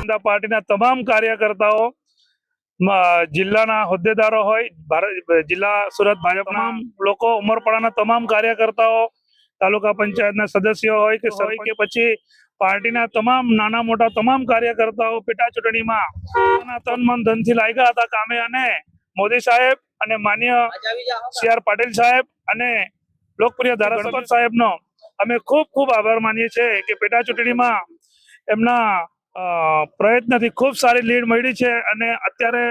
જનતા પાર્ટીના તમામ કાર્યકર્તાઓ જિલ્લાના હોદ્દેદારો હોય ભારત જિલ્લા સુરત ભાજપ તમામ લોકો ઉમરપાડાના તમામ કાર્યકર્તાઓ તાલુકા પંચાયતના સદસ્યો હોય કે હોય કે પછી પાર્ટીના તમામ નાના મોટા તમામ કાર્યકર્તાઓ પેટા ચૂંટણીમાં તન મન ધનથી લાગ્યા હતા કામે અને મોદી સાહેબ અને માન્ય સી આર પાટીલ સાહેબ અને લોકપ્રિય ધારાસભ્ય સાહેબનો અમે ખૂબ ખૂબ આભાર માનીએ છીએ કે પેટા ચૂંટણીમાં એમના પ્રયત્નથી ખૂબ સારી લીડ મળી છે અને અત્યારે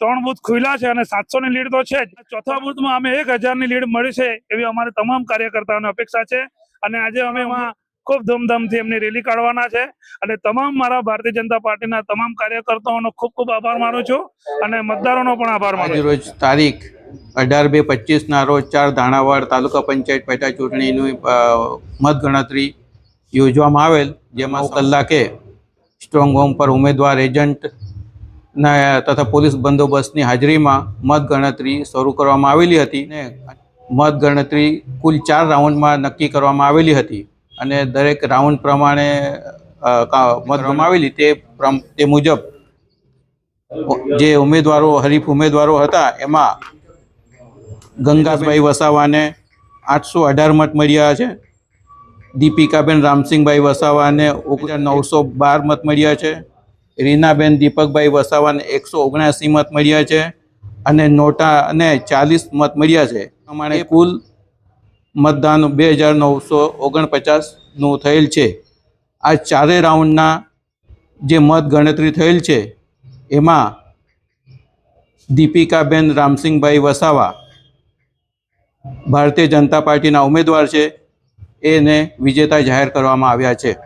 ત્રણ બૂથ ખુલ્લા છે અને સાતસો ની લીડ તો છે જ. ચોથા બૂથમાં અમે એક ની લીડ મળી છે એવી અમારે તમામ કાર્યકર્તાઓને અપેક્ષા છે અને આજે અમે એમાં ખૂબ ધૂમધામથી એમની રેલી કાઢવાના છે અને તમામ મારા ભારતીય જનતા પાર્ટીના તમામ કાર્યકર્તાઓનો ખૂબ ખૂબ આભાર માનું છું અને મતદારોનો પણ આભાર માનું રોજ તારીખ અઢાર બે પચીસના રોજ ચાર ધાણાવાડ તાલુકા પંચાયત પેટા ચૂંટણીની મતગણતરી યોજવામાં આવેલ જેમાં કલાકે સ્ટ્રોંગ હોમ પર ઉમેદવાર એજન્ટ તથા પોલીસ બંદોબસ્તની હાજરીમાં મતગણતરી શરૂ કરવામાં આવેલી હતી ને મતગણતરી કુલ ચાર રાઉન્ડમાં નક્કી કરવામાં આવેલી હતી અને દરેક રાઉન્ડ પ્રમાણે મત આવેલી તે તે મુજબ જે ઉમેદવારો, હરીફ ઉમેદવારો હતા એમાં ગંગાભાઈ વસાવાને આઠસો અઢાર મત મળ્યા છે. દીપિકાબેન રામસિંહભાઈ વસાવાને નવસો બાર મત મળ્યા છે. રીનાબેન દીપકભાઈ વસાવાને એકસો ઓગણસી મત મળ્યા છે અને નોટા અને ચાલીસ મત મળ્યા છે. પ્રમાણે કુલ મતદાન બે હજાર નવસો ઓગણપચાસનું થયેલ છે. આ ચારે રાઉન્ડના જે મત ગણતરી થયેલ છે, એમાં દીપિકાબેન રામસિંહભાઈ વસાવા ભારતીય જનતા પાર્ટીના ઉમેદવાર છે. એને વિજેતા જાહેર કરવામાં આવ્યા છે.